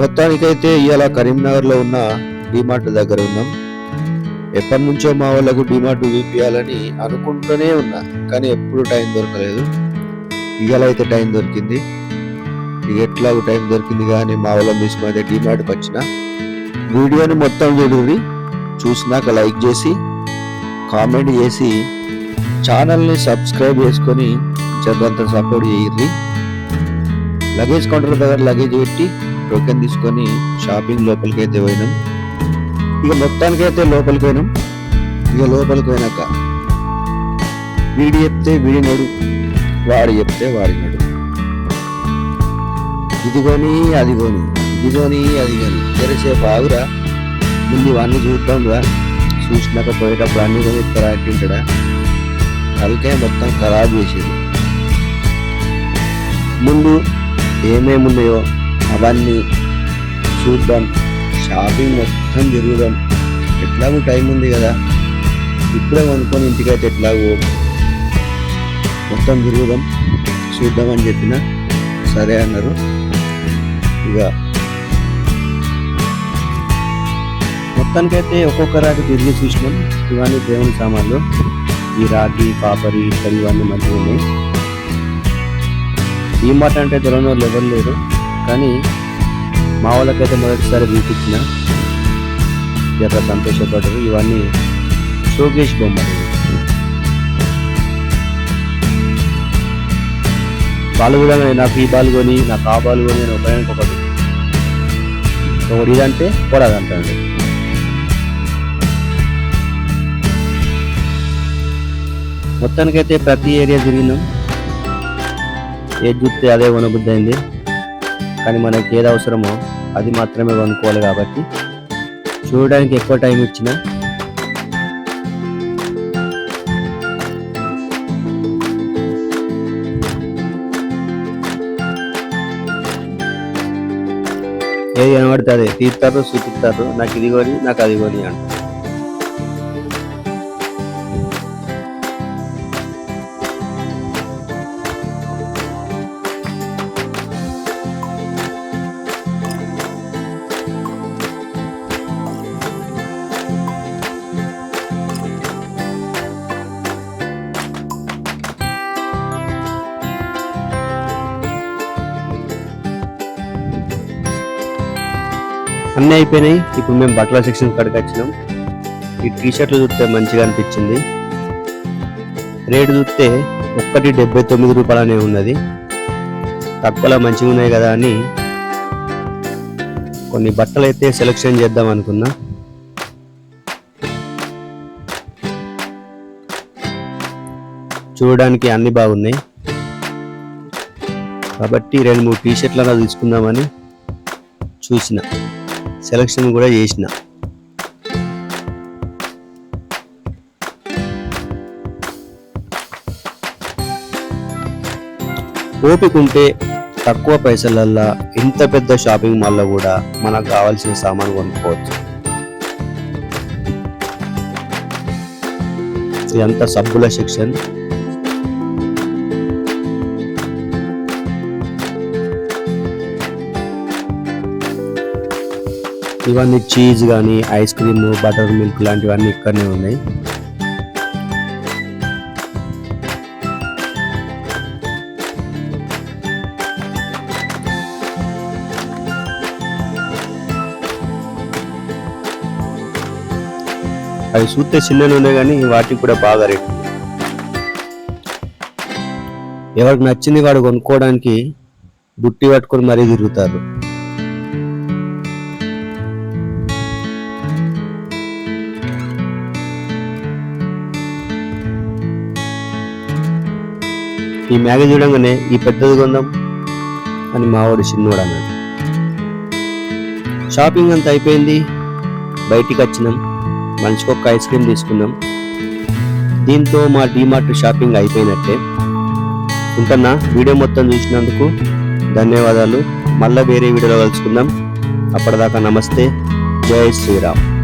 మొత్తానికైతే ఇవాళ కరీంనగర్లో ఉన్న డిమార్ట్ దగ్గర ఉన్నాం. ఎప్పటి నుంచో మా వాళ్ళకు డిమార్ట్ చూపించాలని అనుకుంటూనే ఉన్నా కానీ ఎప్పుడు టైం దొరకలేదు. ఇవాళ అయితే టైం దొరికింది. ఇక ఎట్లాగో టైం దొరికింది కానీ మా వాళ్ళని తీసుకుని అయితే డిమార్ట్కి వచ్చిన. వీడియోని మొత్తం చూడుర్రి చూసినాక లైక్ చేసి కామెంట్ చేసి ఛానల్ని సబ్స్క్రైబ్ చేసుకొని చదువంత సపోర్ట్ చేయర్రి లగేజ్ కౌంటర్ దగ్గర లగేజ్ పెట్టి టోకెన్ తీసుకొని షాపింగ్ లోపలికి అయితే పోయినాం. ఇక మొత్తానికి అయితే లోపలికి పోయినాం ఇక లోపలికి పోయినాక వీడి చెప్తే వీడినోడు వాడు చెప్తే వాడినడు ఇదిగోని అదిగోని ఇదిగోని అదిగోని. తెరిసే బాగురా ముందు ఇవన్నీ చూద్దాం రా. చూసినాక పోయేటప్పుడు అన్ని కొని తింటాడా అందుకే మొత్తం ఖరాబ్ చేసేది. ముందు ఏమేమి ఉన్నాయో అవన్నీ చూద్దాం షాపింగ్ మొత్తం తిరుగుదాం ఎట్లాగో టైం ఉంది కదా. ఇప్పుడే కొనుక్కొని ఇంటికైతే ఎట్లాగో మొత్తం తిరుగుదాం చూద్దామని చెప్పిన సరే అన్నారు. ఇక మొత్తానికైతే ఒక్కొక్క రాకి తిరిగి చూసినాం. ఇవన్నీ దేవుని సామాన్లు. ఈ రాగి కాపరి ఇవన్నీ మంచిగా ఉన్నాయి ఈ మాట అంటే తెలియని వాళ్ళు ఎవరు లేరు. కానీ మా వాళ్ళకైతే మొదటిసారి చూపించిన జర సంతోషపడ్డారు ఇవన్నీ షోకేష్ బొమ్మలు బాలు కూడా నాకు ఈ బాల్ కొని నాకు ఆ బాల్ కొని నేను ఒకదానికి ఒకటి. ఒకటి ఇదంటే పొడదంటాడు మొత్తానికైతే ప్రతి ఏరియా తిరిగినాం. ఏది చూస్తే అదే కొనబుద్ధి అయింది. కానీ మనకి ఏది అవసరమో అది మాత్రమే కొనుక్కోవాలి కాబట్టి చూడడానికి ఎక్కువ టైం ఇచ్చిన ఏది కనబడితే అదే తీస్తారు చూపిస్తారు. నాకు ఇది కొని నాకు అది కొని అంటారు. అన్నీ అయిపోయినాయి. ఇప్పుడు మేము బట్టల సెక్షన్ కాడికి వచ్చినాం. ఈ టీ షర్ట్లు చూస్తే మంచిగా అనిపించింది. రేటు చూస్తే ఒక్కటి డెబ్బై తొమ్మిది రూపాయలనే ఉన్నది. తక్కువలో మంచిగా ఉన్నాయి కదా అని కొన్ని బట్టలు అయితే సెలెక్షన్ చేద్దాం అనుకున్నా. చూడడానికి అన్ని బాగున్నాయి. కాబట్టి రెండు మూడు టీ షర్ట్లన్నా తీసుకుందామని చూసిన. సెలక్షన్ కూడా చేసిన. ఓపిక ఉంటే తక్కువ పైసలల్లా ఇంత పెద్ద షాపింగ్ మాల్లో కూడా మనకు కావాల్సిన సామాన్ కొనుక్కోవచ్చు. ఇదంతా సబ్బుల సెక్షన్ ఇవన్నీ చీజ్ కానీ ఐస్ క్రీమ్ బటర్ మిల్క్ లాంటివన్నీ ఇక్కడనే ఉన్నాయి. అవి చూస్తే చిన్నవి ఉన్నాయి కానీ వాటికి కూడా బాగా రేటు ఎవరికి నచ్చింది వాడు కొనుక్కోవడానికి బుట్టి పట్టుకొని మరీ తిరుగుతారు. ఈ మేఘ చూడంగానే ఈ పెద్దది కొందాం అని మావాడు చిన్నోడు అన్నాడు. షాపింగ్ అంతా అయిపోయింది. బయటికి వచ్చినాం. మనిషికి ఒక ఐస్ క్రీమ్ తీసుకున్నాం. దీంతో మా డీమార్ట్ షాపింగ్ అయిపోయినట్టే. ఇంకన్నా వీడియో మొత్తం చూసినందుకు ధన్యవాదాలు. మళ్ళీ వేరే వీడియోలో కలుసుకుందాం. అప్పటిదాకా నమస్తే. జై శ్రీరామ్.